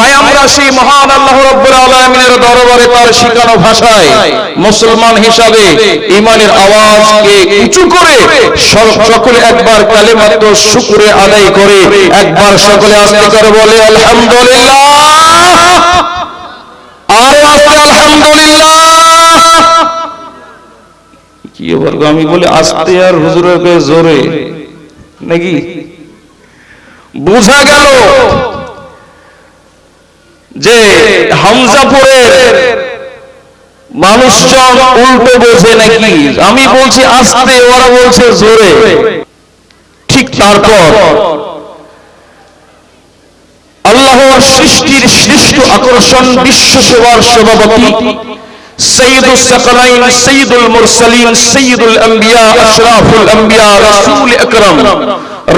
তাই আমরা সেই মহান আল্লাহ রাব্বুল আলামিনের দরবারে তার ভাষায় মুসলমান হিসাবে ইমানের আওয়াজকে উঁচু করে সকলে একবার কালেমাত শুকরে আদায় করে একবার সকলে আস্তে করে বলে, আলহামদুলিল্লাহ। আরও আস্তে আলহামদুলিল্লাহ। কি বলব আমি বলি, আস্তে আর হুজুরের জোরে। নাকি? বোঝা গেল। যে হামজাপুরের মানুষজন উল্টো বোঝে নাকি? আমি বলছি আস্তে ওরা বলছে জোরে। ঠিক তারপর আল্লাহর সৃষ্টির শ্রেষ্ঠ আকর্ষণ বিশ্ব সেবার সভাপতি সৈয়দুল সাকালাইন সৈয়দুল মুরসালিন সৈয়দুল আম্বিয়া আশরাফুল আম্বিয়া রাসূল আকরাম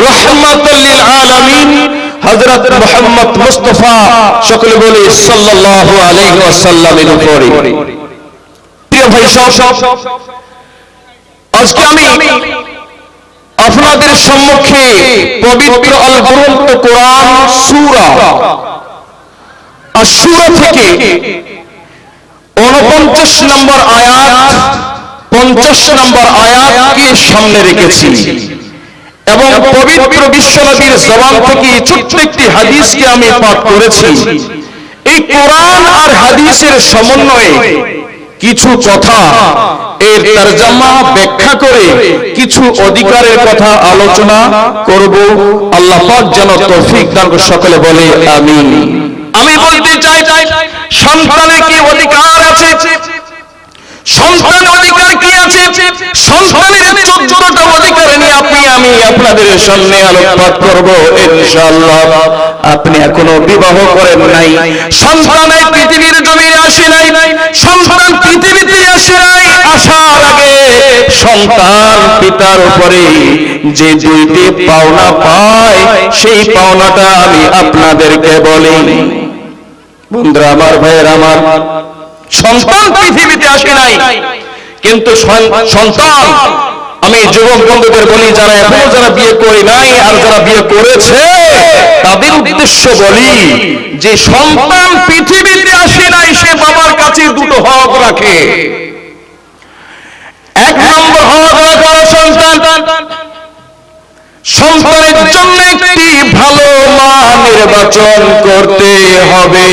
রাহমাতুল লিল আলামিন হযরত মুহাম্মদ মুস্তাফা সকলে বলে সাল্লাল্লাহু আলাইহি ওয়াসাল্লামের উপরে। প্রিয় ভাই আজকে আমি আপনাদের সম্মুখে পবিত্র আল গ্রন্থ কোরআন সূরা, আর সূরা থেকে উনপঞ্চাশ নম্বর আয়াত, পঞ্চাশ নম্বর আয়াতকে সামনে রেখেছি। এবং পবিত্র বিশ্বনবীর জবান থেকে ছোট্ট একটি হাদিসকে আমি পাঠ করেছি। এই কোরআন আর হাদিসের সমন্বয়ে কিছু কথা এর তরজমা ব্যাখ্যা করে কিছু অধিকারের কথা আলোচনা করব। আল্লাহ পাক যেন তৌফিক দান করে সকলে বলে আমিন। আমি বলতে চাই সন্তানের কি অধিকার আছে? সন্তান অধিকার কি আছে? চোদ্দটা অধিকার নিয়ে আপনি, আমি আপনাদের সামনে আলোকপাত করব আপনি এখনও বিবাহ করেন নাই। পৃথিবীর আসে নাই। পৃথিবীতে আসে নাই, আসার আগে সন্তান পিতার উপরে যে দুইটি পাওনা পায়, সেই পাওনাটা আমি আপনাদেরকে বলি। বন্ধুরা, আমার ভাইয়ের, আমার সন্তান পৃথিবীতে আসে নাই। কিন্তু সন্তান, আমি যুবক বন্ধুদের বলি, যারা এখনও যারা বিয়ে করে নাই আর যারা বিয়ে করেছে, তাদের উদ্দেশ্য বলি যে সন্তান পৃথিবীতে আসে নাই, সে বাবার কাছে দুটো হক রাখে। এক নম্বর হক রাখা সন্তান। সন্তানের জন্য একটি ভালো মা নির্বাচন করতে হবে,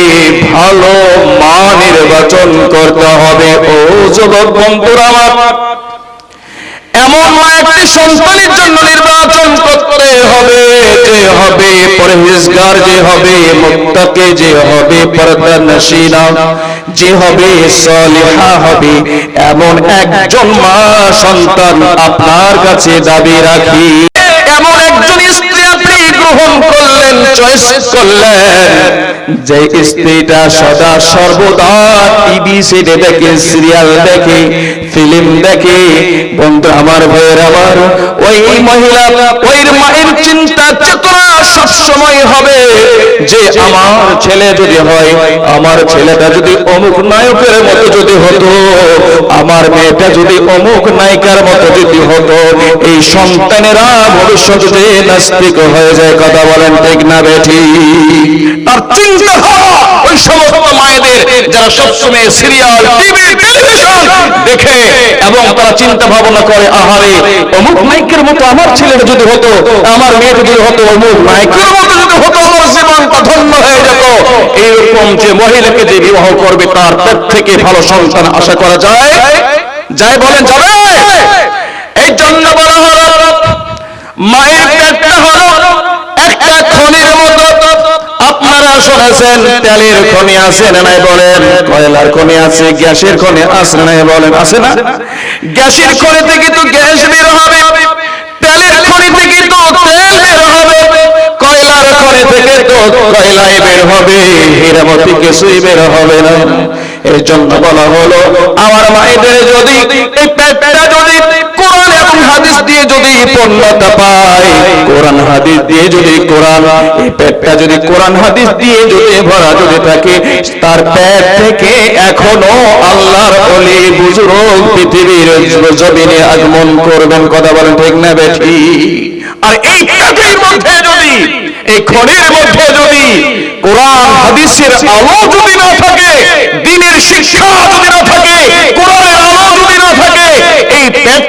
ভালো মা নির্বাচন করতে হবে। ও যুবক বন্ধুরা আমার, এমন মা একটি সন্তানের জন্য নির্বাচন করতে হবে, যে হবে পরহেজগার, যে হবে মুত্তাকে, যে হবে পর্দা যে হবে সলিহা হবে। এমন একজন মা সন্তান আপনার কাছে দাবি রাখি এমন একজন স্ত্রী আপনি গ্রহণ করলেন চয়েস করলেন। যে স্ত্রীটা সদা সর্বদা টিভি সিটে দেখে সিরিয়াল দেখে ফিল্ম দেখে। বন্ধু, আমার আমার ওই মহিলা, ওই মায়ের চিন্তা চেতনা হবে যে আমার ছেলে যদি হয়, আমার ছেলেটা যদি অমুক নায়কের মতো যদি হতো, আমার মেয়েটা যদি অমুক নায়িকার মতো যদি হতো, এই সন্তানেরা ভবিষ্যতে নাস্তিক হয়ে যায়, কথা বলেন ঠিক না? বেঠি তার চিন্তা ধারা ওই সমস্ত মায়েদের যারা সবসময় সিরিয়াল টিভি টেলিভিশন দেখে এবং তারা চিন্তা ভাবনা করে, আহারে, অমুক মতো আমার ছেলেটা যদি হতো, আমার মেয়েটা যদি হতো, অমুক মতো যদি হতো, আমার ধন্য হয়ে যেত। এইরকম যে মহিলাকে যে বিবাহ করবে, তার পেট ভালো সন্তান আশা করা যায়? যাই বলেন, যাবে? এই জন্য বলা মায়ের পেটটা হলো একটা খনির মতো আপনারা শুনেছেন, তেলের খনি আছে না বলেন? কয়লার খনি আছে, গ্যাসের খনি আছে না বলেন? আছে না? গ্যাসের খনি থেকে তো গ্যাস বের হবে। তেলের খনি থেকে তো তেল বের হবে। কয়লার খনি থেকে তো কয়লাই বের হবে। কিছুই বের হবে না। এই জন্য বলা হলো, আমার মায়েদের যদি, এই পেটটা যদি কোরআন এবং হাদিস পূর্ণতা পায় কোরআন হাদিস দিয়ে যদি কোরআন, এই পেটটা যদি কোরআন হাদিস দিয়ে যদি ভরা যদি থাকে, তার পেট থেকে এখনও আল্লাহর অলি বুজুর্গ পৃথিবীর জমিনে আগমন করবেন, কথা বলেন ঠিক না বেঠি? আর এই পেটের মধ্যে যদি, এই খনির মধ্যে যদি কোরআন হাদিসের আলো যদি না থাকে দিনের শিক্ষা যদি না থাকে কোরআনের আলো যদি না থাকে এই পেট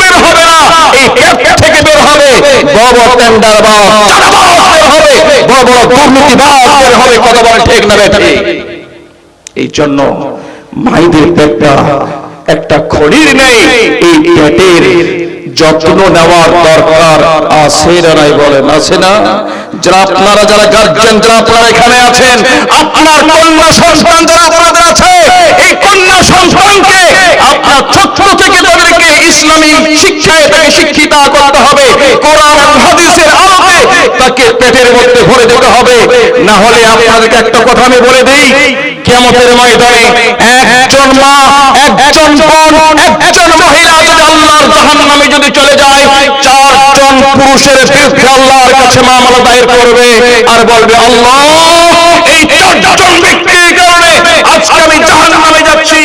বের হবে না, এই ক্যাপ থেকে বের হবে। বড় টেন্ডার বের হবে। বড় বড় দুর্নীতিবাজ বের হবে কত বড় ঠিক না এই জন্য মাইদের পেটটা একটা খড়ির নেই, এই পেটের যত্ন নেওয়ার দরকার আছে না নাই বলেন, আছে না? যারা আপনারা, যারা গার্জেন যারা আপনারা এখানে আছেন, আপনার কন্যা সন্তান যারা আপনাদের আছে, এই কন্যা সন্তানকে আপনার ছোট্ট থেকে তাদেরকে ইসলামী শিক্ষায় তাকে শিক্ষিতা করতে হবে, কোরআন, হাদিসের আলোকে তাকে পেটের মধ্যে ভরে দিতে হবে। না হলে আপনাদেরকে একটা কথা আমি বলে দিই কেমতের ময়দানে একজন মা, একজন বোন, একজন মহিলা জাহান নামে যদি চলে যায়, চারজন পুরুষের বিরুদ্ধে আল্লাহর কাছে মামলা দায়ের করবে আর বলবে, আল্লাহ, এই চারজন ব্যক্তির কারণে আজকে আমি যাচ্ছি।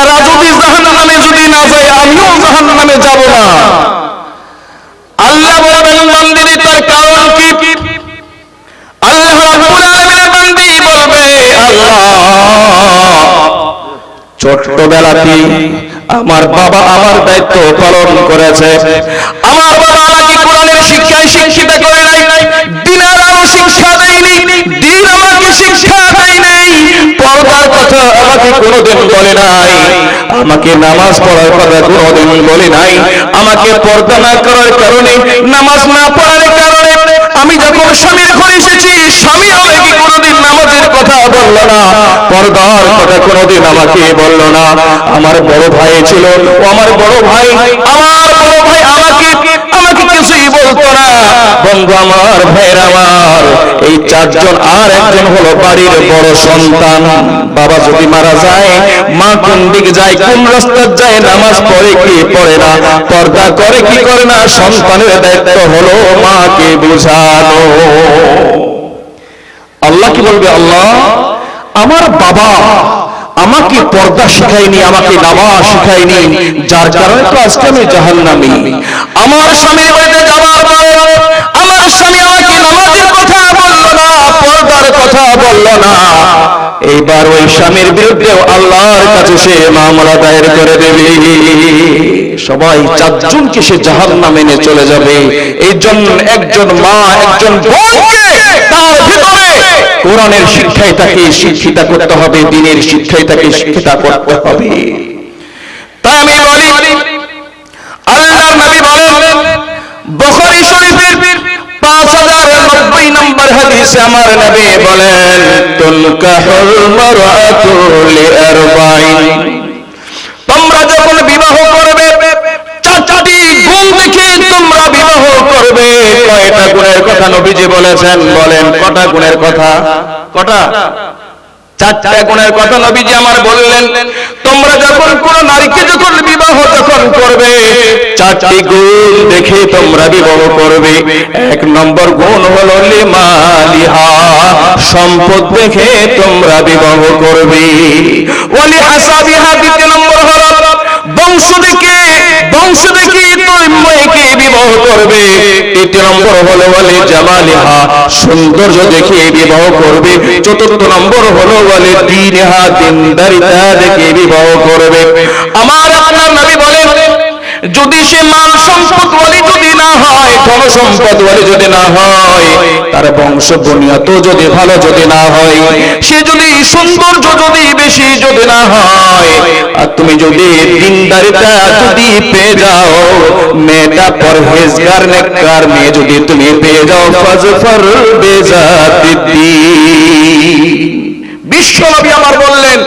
এরা যদি যদি না যায়, আমিও যাব না। আল্লাহ বলবেন তার কারণ কি? আল্লাহ বলবে, আল্লাহ আমার বাবা আমার দায়িত্ব পালন করেছে। আমার বাবা আমাকে কোরআনের শিক্ষায় শিক্ষিত করে নাই, দিনের আলো শিক্ষা দেয়নি, দিন আমাকে শিক্ষা দেয় নাই পর্দার কথা আমাকে কোনোদিন বলে নাই, আমাকে নামাজ পড়ার কথা কোনোদিন বলে নাই, আমাকে পর্দা না করার কারণে, নামাজ না পড়ার কারণে আমি যখন স্বামীর ঘরে এসেছি, স্বামী কথা বলল না। পর্দার কথা কোনোদিন আমাকে বলল না। আমার বড় ভাই ছিল। আমার বড় ভাই, আমার বড় ভাই আমাকে আমাকে কিছুই বলতো না। বন্ধু আমার, ভাইয়ের আমার, এই চারজন আর একজন হলো বাড়ির বড় সন্তান। বাবা যদি মারা যায়, মা কোন দিকে যায়, কোন রাস্তা যায়, নামাজ পড়ে কি পড়ে না, পর্দা করে কি করে না, সন্তানের দায়িত্ব হলো মাকে বুঝানো। আল্লাহ কি বলবে? আল্লাহ, আমার বাবা আমাকে পর্দা শিখায়নি, আমাকে নামাজ শিখায়নি, যার কারণে তো আজকে আমি জাহান্নামী। আমার স্বামীর বাড়িতে যাওয়ার পরে, আমার স্বামী আমাকে নামাজের কথা বলল না, পর্দার কথা বলল না। এইবার ওই স্বামীর বিরুদ্ধেও আল্লাহর কাছে সে মামলা দায়ের করে দেবে। সবাই চারজনকে সে জাহান নামে নিয়ে চলে যাবে। এই জন্য একজন মা, একজন তার ভিতরে কোরআনের শিক্ষায় তাকে শিক্ষিতা করতে হবে, দিনের শিক্ষায় তাকে শিক্ষিতা করতে হবে। আমি বলি নবী বলেন শরীফের পাঁচ হাজার নব্বই নম্বর হাদিসে আমার নবী বলেন মারআতু লিআরবাইন তোমরা যখন বিবাহ করবে চারটি গুণ দেখে তোমরা বিবাহ করবে কয়টা গুণের কথা নবীজি বলেছেন, বলেন, কটা গুণের কথা? কটা? চারটা গুণের কথা নবীজি আমার বললেন। তোমরা যখন কোন নারীকে যখন বিবাহ যখন করবে, চারটি গুণ দেখে তোমরা বিবাহ করবে। এক নম্বর গুণ হলো লিমালিহা সম্পদ দেখে তোমরা বিবাহ করবে। ওলি হাসাবিহা দ্বিতীয় বংশ দেখে বংশ দেখে তোর মেয়েকে বিবাহ করবে। তৃতীয় নম্বর হলো বলে জামালিহা, সৌন্দর্য দেখে বিবাহ করবে। চতুর্থ নম্বর হলো বলে দিনহা, দিনদারিতা দেখে বিবাহ করবে। আমার আপনার নবী বলেন, যদি সে মাল সম্পদ বলে যদি না হয় ধন সম্পদ বলে যদি না হয় তার বংশ বুনিয়াত যদি ভালো যদি না হয় সে যদি সৌন্দর্য যদি বেশি যদি না হয় আর তুমি যদি দিনদারিতা যদি পেয়ে যাও মেয়েটা পরহেজগার নেককার মেয়ে যদি তুমি পেয়ে যাও ফাজফর বেজাতি বিশ্বনবী আমার বললেন,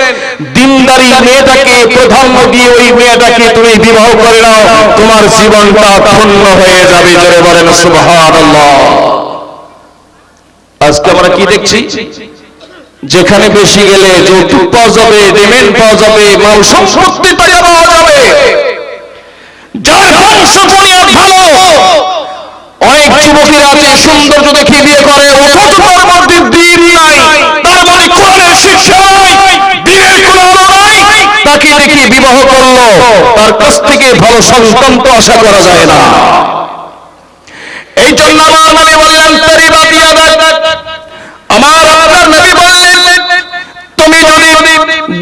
দিনদারি মেয়েটাকে প্রাধান্য দিয়ে ওই মেয়েটাকে তুমি বিবাহ করে নাও, তোমার জীবনটা ধন্য হয়ে যাবে। জোরে বলেন, সুবহানাল্লাহ। আজকে আমরা কি দেখছি? যেখানে বেশি গেলে যৌতুক পাওয়া যাবে পেমেন্ট পাওয়া যাবে, মাল সম্পত্তি তাজা পাওয়া যাবে। যার বংশ যুবকেরা আছে সৌন্দর্য দেখে বিয়ে করে বিবাহ করল, তার কাছ থেকে ভালো সন্তান তো আশা করা যায় না। এই জন্য আমার নবী বললেন আমার আপনার নবী বললেন, তুমি যদি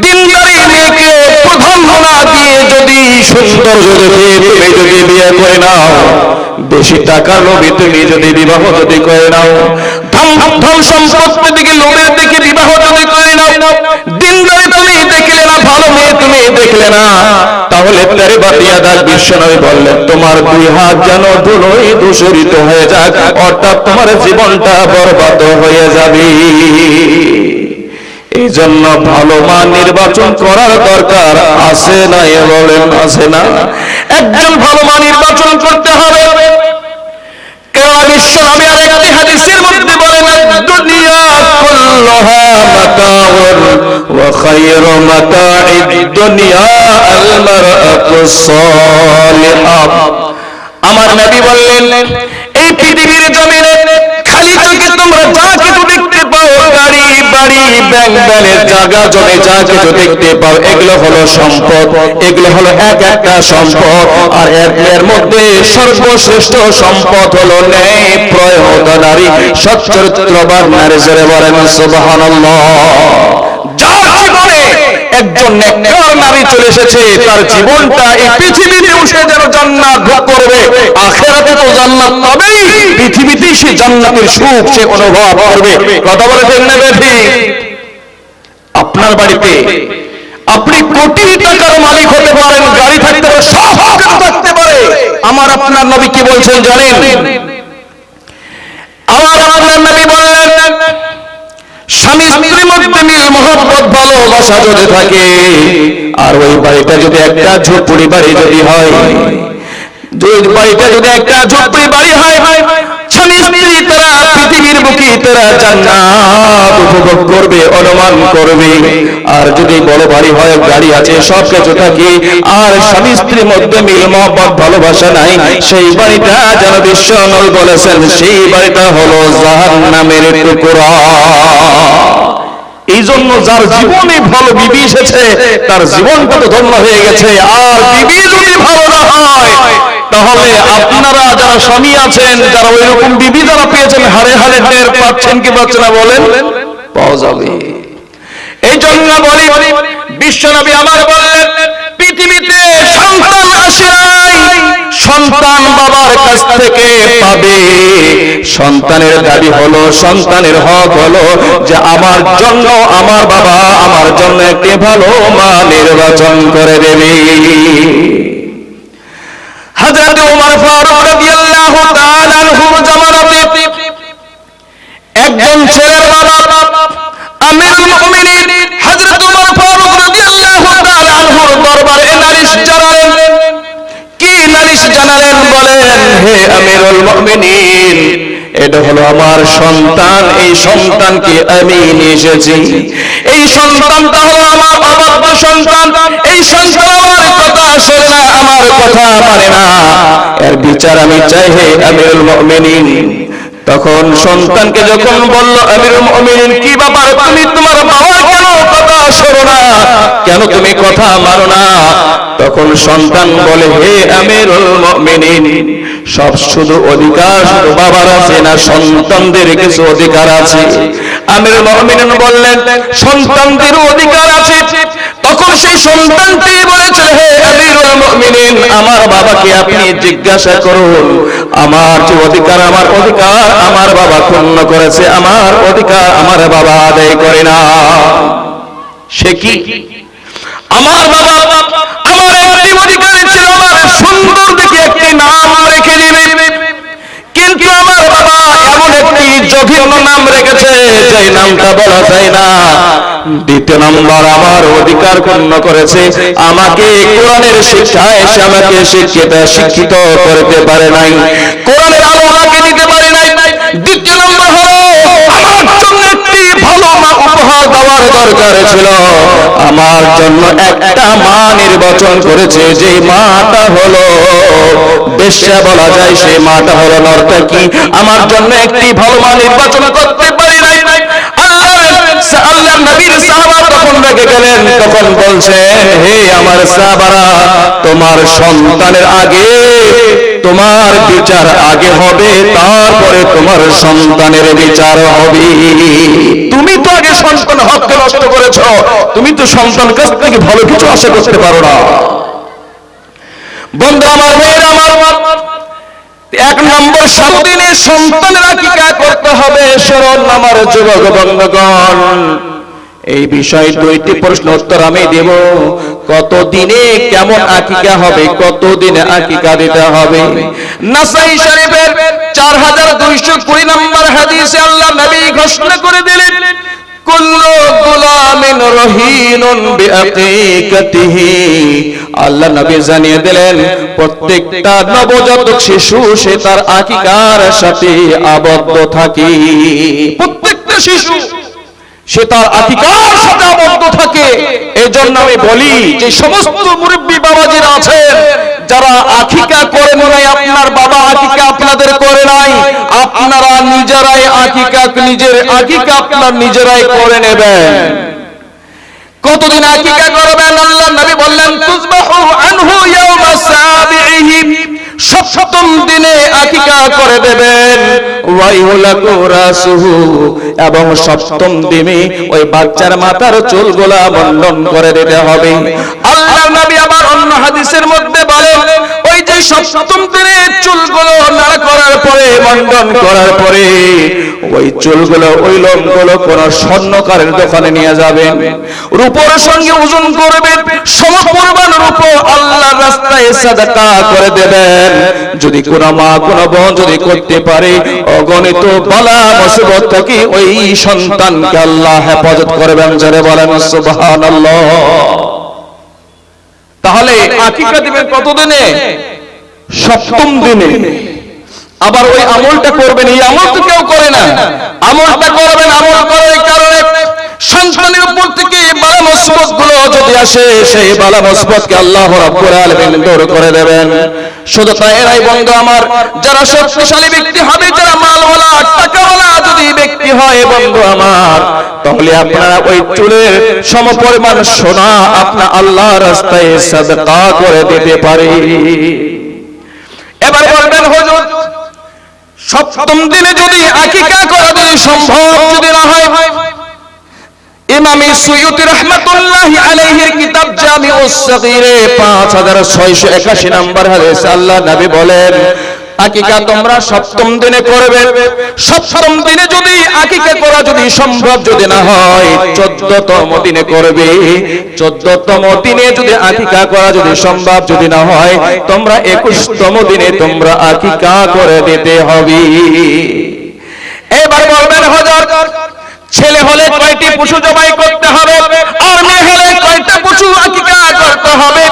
দিনদারি মেয়েকে প্রাধান্য না দিয়ে যদি তুমি যদি বিয়ে করে নাও, বেশি টাকার লোভে তুমি যদি বিবাহ যদি করে নাও ধন সম্পত্তি দিকে লোভের দিকে বিবাহ না, তাহলে বললেন, তোমার দুই হাত যেন ধুলোই দূষরিত হয়ে যাক, অর্থাৎ তোমার জীবনটা বরবাদ হয়ে যাবে। এই জন্য ভালো মা নির্বাচন করার দরকার আছে না এ বলেন, আছে না? একজন ভালো মা নির্বাচন করতে হবে। কেননা বিশ্ব নবী আর একটি হাদিসের মধ্যে বলেন, দুনিয়া ওয়া খায়রু মাতাঈদ দুনিয়া আল মারআতু সালিহা। আমার নবী বললেন, এই পৃথিবীর জমিনে খালি চোখে তোমরা যা কিছু দেখতে পাও, গাড়ি, বাড়ি, ব্যাংক জায়গা, জমি, যা কিছু দেখতে পাও, এগুলো হলো সম্পদ, এগুলো হলো এক একটা সম্পদ। আর এর মধ্যে সর্বশ্রেষ্ঠ সম্পদ হলো ন্যায় প্রয়োগ। নারী সচ্চরিত্রবান নারী জোরে বলেন, সুবহানাল্লাহ। একজন নারী চলে এসেছে, তার জীবনটা এই জান্নাত ভোগ করবে তো জান্নাত পাবেই। সে জান্নাতের সুখ সে অনুভব করবে। কথা না আপনার বাড়িতে আপনি কোটি টাকার মালিক হতে পারেন, গাড়ি থাকতে পারে, সব থাকতে পারে। আমার আপনার নবী কি বলছেন জানেন? আপনার বলেন, স্বামী স্ত্রীর মধ্যে মিল মহব্বত, ভালোবাসা যদি থাকে, আর ওই বাড়িটা যদি একটা ঝুপড়ি বাড়ি যদি হয় যদি বাড়িটা একটা ঝুপড়ি বাড়ি হয় তারা পৃথিবীর বুকে তারা জান্নাত উপভোগ করবে, অনুমান করবে। আর যদি বড় বাড়ি হয়, গাড়ি আছে, সব কিছু থাকে, আর স্বামী স্ত্রীর মধ্যে মিল মহব্বত, ভালোবাসা নাই, সেই বাড়িটা যেন বিশ্ব নবী বলেছেন, সেই বাড়িটা হলো জাহান্নামের টুকরা। এই জন্য যার জীবনে ভালো বিবি এসেছে, তার জীবনটা তো ধন্য হয়ে গেছে, আর বিবি যদি ভালো না হয়, তাহলে আপনারা যারা স্বামী আছেন, যারা ওইরকম বিবি যারা পেয়েছেন হারে হারে টের পাচ্ছেন কি পাচ্ছেন না বলেন? পাওয়া যাবে। এই জন্য বলি, বিশ্বনবী আমার বললেন, পৃথিবীতে সন্তান আসে নাই, সন্তান বাবার কাছ থেকে পাবে। সন্তানের দাবি হলো, সন্তানের হক হলো যে আমার জন্য আমার বাবা আমার জন্য একটি ভালো মা নির্বাচন করে দেবে। হযরত ওমর এটা হলো আমার সন্তান, এই সন্তানকে আমি নিয়ে এসেছি। এই সন্তানটা হলো আমার অবাধ্য সন্তান, এই সন্তান আমার কথা শোনে না, আমার কথা মানে না। এর বিচার আমি চাই হে আমিরুল মুমিনিন। তখন সন্তানকে যখন বলল, আমিরুল মুমিনিন, কি ব্যাপার? তুমি তোমার বাবা কেন কথা শোনো না। কেন তুমি কথা মানো না? তখন সন্তান বলে, হে আমিরুল মুমিনিন সব শুধু অধিকার শুধু বাবার আছে না সন্তানদের কিছু অধিকার আছে? আমিরুল মুমিনিন বললেন, সন্তানদের অধিকার আছে। তখন সেই সন্তানটি বলেছিল হে আমিরুল মুমিনিন, আমার বাবাকে আপনি জিজ্ঞাসা করুন। আমার যে অধিকার, আমার অধিকার আমার বাবা ক্ষুণ্ণ করেছে, আমার অধিকার আমার বাবা আদায় করে না। সে কি? আমার বাবা আমার একটি অধিকার ছিল, আমার সুন্দর দেখে একটি নাম কিন্তু আমার বাবা এমন একটি জঘন্য নাম রেখেছে যে নামটা বলা যায় না। দ্বিতীয় নম্বর, আমার অধিকার পূর্ণ করেছে। আমাকে কোরআনের শিক্ষায় এসে আমাকে শিক্ষিত শিক্ষিত করতে পারে নাই। কোরআনের আলো আমাকে দিতে পারে নাই। দ্বিতীয় দেওয়ার দরকার ছিল। আমার জন্য একটা মা নির্বাচন করেছে যে মাটা হলো বেশ্যা বলা যায়, সেই মাটা হলো নর্তকী। আমার জন্য একটি ভালো মা নির্বাচন করতে পারি নাই। হে আমার সাহাবারা, তোমার সন্তানের আগে তোমার বিচার আগে হবে, তারপরে তোমার সন্তানের বিচার হবে। তুমি তো আগে সন্তান হককে নষ্ট করেছ, তুমি তো সন্তান কাছ থেকে ভালো কিছু আশা করতে পারো না। বন্ধু, আমার ভাইয়ের, আমার এক নম্বর সাতদিনে সন্তানের আকিকা করতে হবে স্মরণ আমার যুবক বন্ধগণ। এই বিষয়ে দুইটি প্রশ্ন উত্তর আমি দেব। কত দিনে কেমন আকিকা হবে? কত দিনে আকিকা দিতে হবে? নাসাই শরীফের চার হাজার দুইশো কুড়ি নম্বর হাদিসে আল্লাহ নবী ঘোষণা করে দিলেন আল্লাহ নবী জানিয়ে দিলেন, প্রত্যেকটা নবজাতক শিশু, সে তার আকিকার সাথে আবদ্ধ থাকে। প্রত্যেকটা শিশু সে তার আকিকার সাথে আবদ্ধ থাকে। এই জন্য আমি বলি যে সমস্ত মুরব্বী বাবাজিরা আছেন, যারা আকিকা করেন নাই আপনার বাবা আকিকা আপনাদের করে নাই, আপনারা নিজেরাই আকিকা নিজের আকিকা আপনার নিজেরাই করে নেবেন। কতদিন আকিকা করবেন? আল্লাহ নবী বললেন তুজবাহু আনহু ইয়াওমা সাবিহি সপ্তম দিনে আকিকা করে দেবেন। এবং সপ্তম দিনে ওই বাচ্চার মাথার চুলগুলা বন্ধন করে দিতে হবে। আল্লাহ নবী আবার অন্য হাদিসের মধ্যে ওই যে সপ্তম দিনে চুলগুলো নাড়া করার পরে মন্ডন করার পরে, ওই চুলগুলো ওই লোমগুলো কোন স্বর্ণকারের দোকানে নিয়ে যাবেন। রূপর সঙ্গে ওজন করবেন। রূপ রাস্তায় সাদাকা করে দেবেন। যদি কোন মা, কোন বোন যদি করতে পারে, অগণিত বালা মুসিবত থেকে ওই সন্তানকে আল্লাহ হেফাজত করবেন বলেন তাহলে আকিকা দিবেন কতদিনে? সপ্তম দিনে। আবার ওই আমলটা করবেন, এই আমল তো কেউ করে না। আমলটা করবেন, আমল করার কারণে সন্তানের উপর থেকে বালা মুসিবতগুলো যদি আসে, সেই বালা মুসিবতকে আল্লাহ রাব্বুল করে দেবেন। শুধু তাই এরাই বন্ধু আমার, যারা শক্তিশালী ব্যক্তি হবে, যারা মালওয়ালা, টাকাওয়ালা যদি ব্যক্তি হয় বন্ধু আমার, তাহলে আপনারা ওই চুলের সমপরিমাণ সোনা আপনা আল্লাহ রাস্তায় সাদকা করে দিতে পারে। এবার বলবেন, হুজুর, সপ্তম দিনে যদি আকিকা করা যদি সম্ভব যদি না হয় ইমামি সুয়ুতি রহমাতুল্লাহি আলাইহির কিতাব জামিউস সাগীরে 5681 নম্বর হাদিস আল্লাহ নবী বলেন, আকিকা তোমরা সপ্তম দিনে করবে। সপ্তম দিনে যদি আকিকা করা যদি সম্ভব যদি না হয়, চোদ্দতম দিনে করবে। চোদ্দতম দিনে যদি আকিকা করা যদি সম্ভব যদি না হয়, তোমরা একুশতম দিনে তোমরা আকিকা করে দিতে হবে। এবার বলবেন, হজর ছেলে হলে কয়টি পশু জবাই করতে হবে? আর মেয়ে হলে কয়টা পশু আকিকা করতে হবে?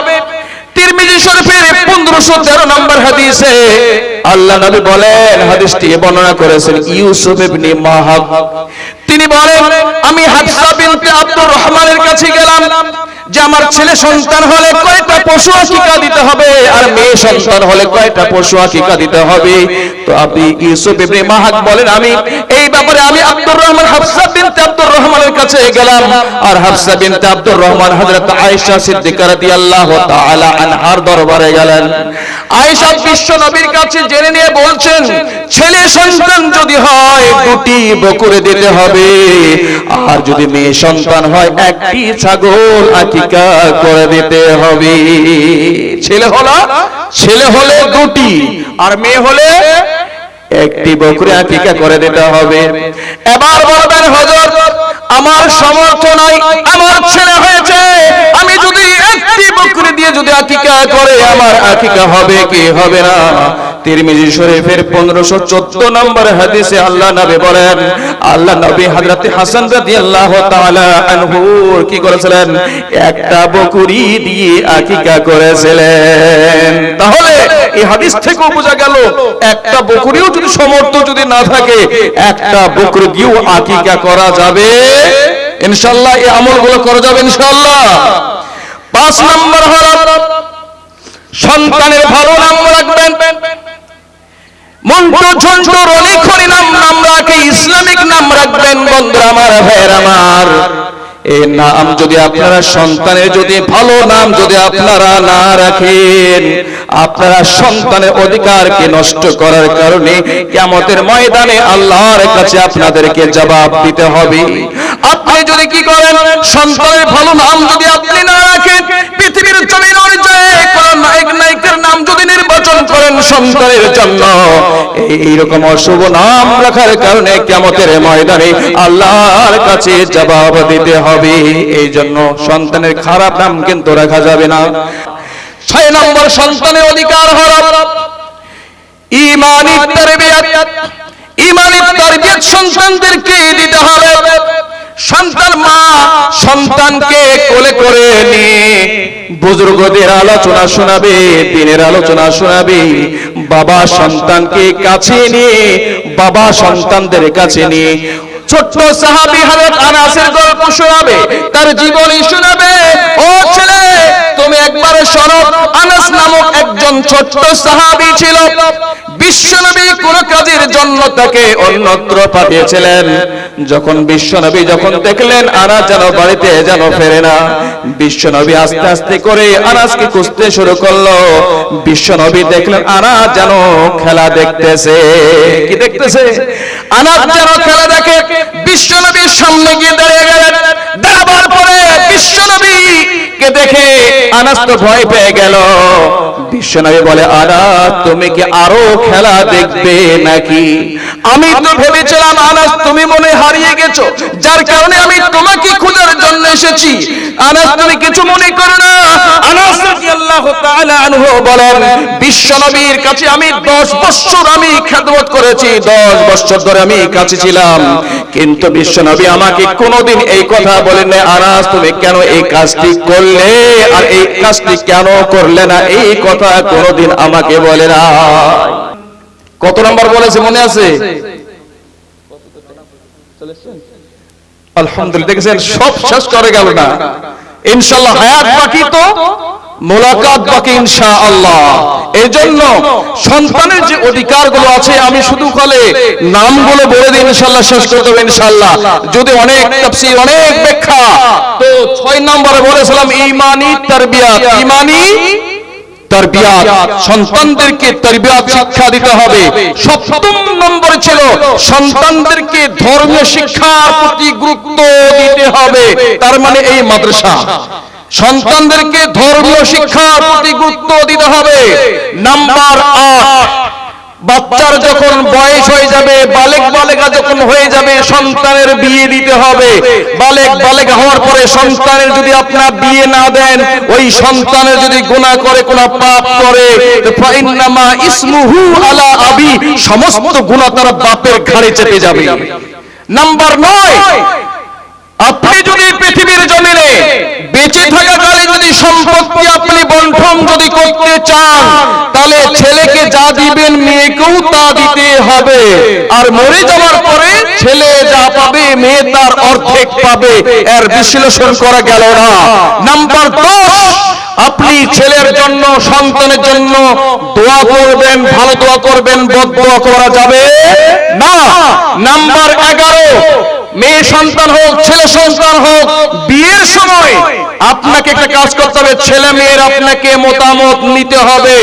তিরমিজি শরীফের 1513 নম্বর হাদিসে আল্লাহ নবী বলেন, হাদিসটি বর্ণনা করেছেন ইউসুফ ইবনে মাহাব। তিনি বলেন, আমি হাফসা বিনতে আব্দুর রহমানের কাছে গেলাম। যে আমার ছেলে সন্তান হলে কয়টা পশু আকিকা দিতে হবে, আর মেয়ে সন্তান হলে কয়টা পশু আকিকা দিতে হবে? তো আপনি ইউসুফ ইবনে মাহাক বলেন, আমি এই ব্যাপারে আমি আব্দুর রহমান হাফসা বিনতে আব্দুর রহমানের কাছে গেলাম। আর হাফসা বিনতে আব্দুর রহমান হযরত আয়েশা সিদ্দিকা রাদিয়াল্লাহু তাআলা আনহার দরবারে গেলেন। আয়েশা বিশ্ব নবীর কাছে জেনে নিয়ে বলছেন, ছেলে সন্তান যদি হয়, দুটি বকুরে দিতে হবে। আর যদি মেয়ে সন্তান হয়, একটি ছাগল আকিকা করে দিতে হবে। ছেলে হলো, ছেলে হলে দুটি, আর মেয়ে হলে একটি বকরি আকিকা করে দিতে হবে। এবার বলবেন হজর আমার সমর্থ নাই, আমার ছেলে হয়েছে। আমি যদি একটি বকরি দিয়ে যদি আকিকা করে, আমার আকিকা হবে কি হবে না? তিরমিজি শরীফের 1514 নম্বর হাদিসে আল্লাহ নবী বলেন, আল্লাহ নবী হযরত হাসান রাদিয়াল্লাহু তাআলা আনহু কি করেছিলেন? একটা বকরি দিয়ে আকিকা করেছিলেন। তাহলে এই হাদিস থেকে বোঝা গেল, একটা বকরিও যদি সমর্থ যদি না থাকে, একটা বকরি দিয়েও আকিকা করা যাবে। ইনশাআল্লাহ এই আমলগুলো করা যাবে ইনশাআল্লাহ। পাঁচ নম্বর হলো সন্তানের ভালো নাম রাখবেন। মন্টু ঝন্টুর অনেক হরি নাম নাম রাখে, ইসলামিক নাম রাখবেন বন্ধু আমার ভাইয়ের আমার। এই নাম যদি আপনারা সন্তানের যদি ভালো নাম যদি আপনারা না রাখেন, আপনারা সন্তানের অধিকারকে নষ্ট করার কারণে কিয়ামতের ময়দানে আল্লাহর কাছে আপনাদেরকে জবাব দিতে হবে। আপনি যদি কি করেন, সন্তানের ভালো নাম যদি আপনি না রাখেন, পৃথিবীর জমিন অনুযায়ী কোন নায়ক নায়িকার নাম যদি নির্বাচন করেন সন্তানের জন্য। এইরকম অশুভ নাম রাখার কারণে কেমতের ময়দানে আল্লাহর কাছে জবাব দিতে হবে। এই জন্য সন্তানের খারাপ নাম কিন্তু রাখা যাবে না। ছয় নম্বর, সন্তানের অধিকার হল ইমানি তারবিয়াত। ইমানি তারবিয়াত সন্তানদেরকে দিতে হবে সন্তান মা সন্তানকে কোলে করে নিয়ে বুজুর্গদের আলোচনা শোনাবে, দিনের আলোচনা শোনাবে। বাবা সন্তানকে কাছে নিয়ে, বাবা সন্তানদের কাছে নিয়ে ছোট্ট সাহাবি হযরত আনাসের গল্প শোনাবে, তার জীবনী শোনাবে। ও ছেলে তুমি একবার শোনো আনাস নামক একজন ছোট্ট সাহাবী ছিল। বিশ্বনবী কোন কাজের জন্য তাকে অন্যত্র পাঠিয়েছিলেন। যখন বিশ্বনবী যখন দেখলেন আনাস যেন বাড়িতে যেন ফেরে না বিশ্বনবী আস্তে আস্তে করে আনাসকে খুঁজতে শুরু করল। বিশ্বনবী দেখলেন আনাস যেন খেলা দেখতেছে। কি দেখতেছে? আনাস যেন খেলা দেখে। বিশ্বনবীর সামনে গিয়ে দেখে আনাস তো ভয় পেয়ে গেল। বিশ্বনবী বলে তুমি কি আরও খেলা দেখবে নাকি? আমি তো ভেবেছিলাম আনাস তুমি মনে হারিয়ে গেছো। যার কারণে আমি তোমাকে খোঁজার জন্য এসেছি। আনাস তুমি কিছু মনে করো না? আনাস তাআলা আনহু বলেন বিশ্বনবীর কাছে আমি 10 বছর আমি খেদমত করেছি। 10 বছর ধরে আমি কাছে ছিলাম। কিন্তু বিশ্বনবী আমাকে কোনোদিন এই কথা বলেন না আনাস, তুমি কেন এই কাজটি করলে? আর এই কাজটি কেন করলে না? এই কথা কোনোদিন আমাকে বলে না। কত নম্বর বলেছে মনে আছে? আলহামদুলিল্লাহ, দেখেছেন? সব শেষ করে গেল না। হায়াত বাকি তো, মোলাকাত বাকি ইনশাআল্লাহ। এই জন্য সন্তানের যে অধিকারগুলো আছে, আমি শুধু খালে নামগুলো বলে দিই, ইনশাআল্লাহ শেষ করতে হবে ইনশাআল্লাহ। যদি অনেক তাফসীর, অনেক ব্যাখ্যা, তো ছয় নম্বরে বলেছিলাম, ইমানি তারবিয়াত। ইমানি তারবিয়াত সন্তানদেরকে তরবিয়াত শিক্ষা দিতে হবে। সপ্তম নম্বর ছিল সন্তানদেরকে ধর্মীয় শিক্ষার প্রতি গুরুত্ব দিতে হবে। তার মানে এই মাদ্রাসা। সন্তানদেরকে ধর্মীয় শিক্ষার প্রতি গুরুত্ব দিতে হবে। নাম্বার আট। বাচ্চার যখন বয়স হয়ে যাবে বালেক বালেকা যখন হয়ে যাবে সন্তানের বিয়ে দিতে হবে। বালেক বালেকা হওয়ার পরে সন্তানের যদি আপনার বিয়ে না দেন ওই সন্তানের যদি গুনাহ করে কোন পাপ করে ফাইন্নামা ইসমুহু আলা আবি সমস্ত গুনাহ তার বাপের ঘাড়ে চেপে যাবে। নাম্বার নয় আপনি যদি পৃথিবীর জমিনে বেঁচে থাকাকালে যদি সম্পত্তি আপনি বন্টন যদি করতে চান তাহলে ছেলেকে যা দিবেন মেয়েকেও তা দিতে হবে। আর মরে যাওয়ার পরে ছেলে যা পাবে, মেয়ে তার অর্ধেক পাবে। এর বিশ্লেষণ করা গেল না। নাম্বার আপনি ছেলের জন্য, সন্তানের জন্য দোয়া করবেন, ভালো দোয়া করবেন, বদ দোয়া করা যাবে না। নাম্বার এগারো, মেয়ে সন্তান হোক, ছেলে সন্তান হোক, বিয়ের সময় আপনাকে কাজ করতে হবে, ছেলে মেয়ের আপনাকে মতামত নিতে হবে।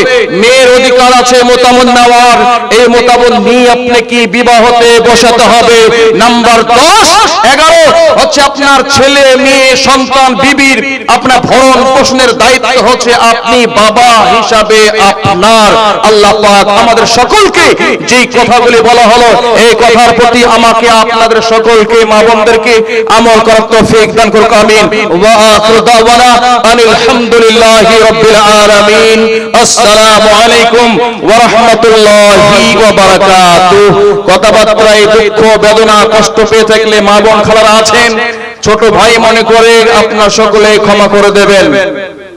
মেয়ের অধিকার আছে, মতামত নেওয়ার। এই মতামত নিয়ে আপনাকে বিবাহতে বসাতে হবে। নাম্বার দশ, এগারো হচ্ছে আপনার ছেলে, মেয়ে, সন্তান, বিবির আপনার ভরণ পোষণের দায়িত্ব হচ্ছে আপনি বাবা হিসাবে আপনার। আল্লাহ পাক আমাদের সকলকে যেই কথাগুলি বলা হলো, এই কথার প্রতি আমাকে আপনাদের সকলকে, মা বোনদেরকে আমল করার তৌফিক দান করুক, আমিন। ওয়া আখিরু দাওয়ানা আনিল হামদুলিল্লাহি রাব্বিল আলামিন। আসসালামু আলাইকুম ওয়া রাহমাতুল্লাহি ওয়া বারাকাতুহু কথাবার্তায় দুঃখ, বেদনা, কষ্ট পেয়ে থাকলে মা বোন খালারা আছেন। ছোট ভাই মনে করে আপনার সকলে ক্ষমা করে দেবেন।